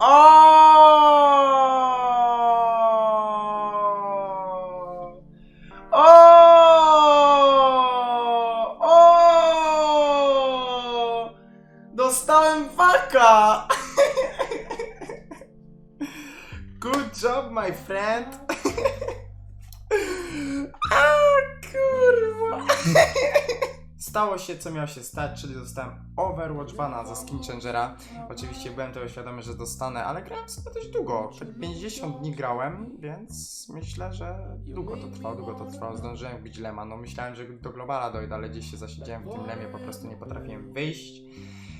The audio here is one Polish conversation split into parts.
O! O! O! Dostałem faka! Good job, my friend! Ah, A, kurwa! Stało się, co miało się stać, czyli dostałem Overwatch bana za Skin Changera. Oczywiście byłem tego świadomy, że dostanę, ale grałem sobie dość długo. Tak 50 dni grałem, więc myślę, że długo to trwało, długo to trwało. Zdążyłem wbić lema. No myślałem, że do globala dojdę, ale gdzieś się zasiedziałem w tym lemie, po prostu nie potrafiłem wyjść.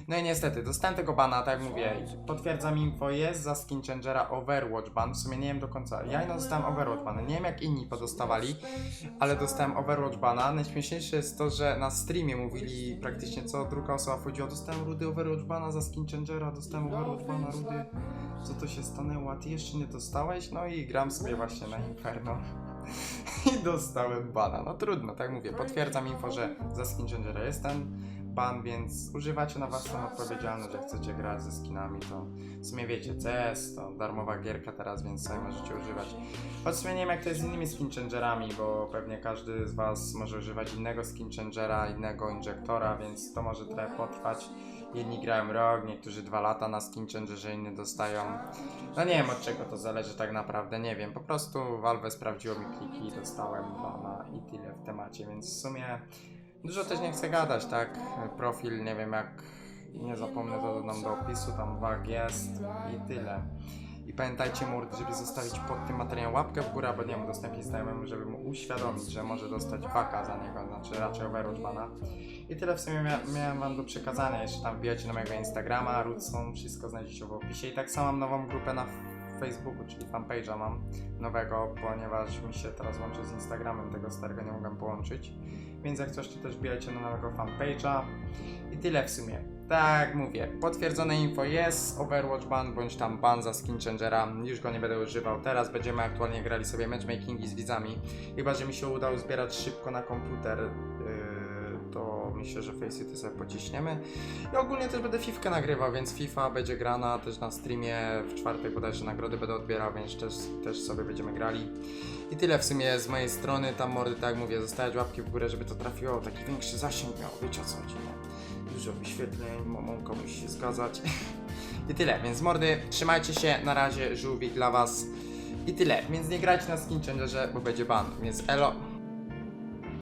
No i niestety, dostałem tego bana, tak jak mówię, potwierdzam info, jest za Skin Changera Overwatch ban, w sumie nie wiem do końca, ja ino dostałem Overwatch bana, nie wiem jak inni podostawali, ale dostałem Overwatch bana. Najśmieszniejsze jest to, że na streamie mówili praktycznie co druga osoba wchodziła, dostałem rudy Overwatch bana za Skin Changera, dostałem Overwatch bana, rudy, co to się stanęło, a ty jeszcze nie dostałeś? No i gram sobie właśnie na Inferno. I dostałem bana. No trudno, tak mówię. Potwierdzam info, że za Skin Changera jestem ban, więc używacie na własną odpowiedzialność, jak chcecie grać ze skinami, to w sumie wiecie, CS to darmowa gierka teraz, więc sobie możecie używać. Choć w sumie nie wiem jak to jest z innymi skin changerami, bo pewnie każdy z was może używać innego skin changera, innego injektora, więc to może trochę potrwać. Jedni grają rok, niektórzy dwa lata na skin changerze, inni dostają. No nie wiem od czego to zależy tak naprawdę, nie wiem. Po prostu Valve sprawdziło mi pliki i dostałem bana i tyle w temacie, więc w sumie Dużo też nie chcę gadać, tak? Profil, nie wiem jak nie zapomnę, to dodam do opisu, tam wag jest i tyle. I pamiętajcie murdy, żeby zostawić pod tym materiałem łapkę w górę, albo nie wiem, udostępnić znajomemu, żeby mu uświadomić, że może dostać waka za niego, znaczy raczej Overwatch bana. I tyle w sumie mia miałem wam do przekazania, jeszcze tam wbijajcie na mojego Instagrama, Rootson, wszystko znajdziecie w opisie. I tak samo mam nową grupę na Facebooku, czyli fanpage'a mam nowego, ponieważ mi się teraz łączy z Instagramem, tego starego nie mogłem połączyć. Więc jak coś, to też wbijajcie na nowego fanpage'a. I tyle w sumie. Tak mówię, potwierdzone info jest, Overwatch ban, bądź tam ban za Skin Changera, już go nie będę używał. Teraz będziemy aktualnie grali sobie matchmakingi z widzami. Chyba, że mi się uda zbierać szybko na komputer, yy, to myślę, że Faceit sobie pociśniemy. I ogólnie też będę Fifkę nagrywał, więc FIFA będzie grana też na streamie w czwartek bodajże nagrody będę odbierał, więc też, też sobie będziemy grali. I tyle w sumie z mojej strony, tam mordy, tak jak mówię, zostawiać łapki w górę, żeby to trafiło, taki większy zasięg miał, wiecie o co chodzi? Dużo wyświetleń, momą musi się zgadzać. I tyle, więc mordy, trzymajcie się, na razie, żółwik dla was. I tyle, więc nie grajcie na skin changerze, bo będzie ban, więc elo.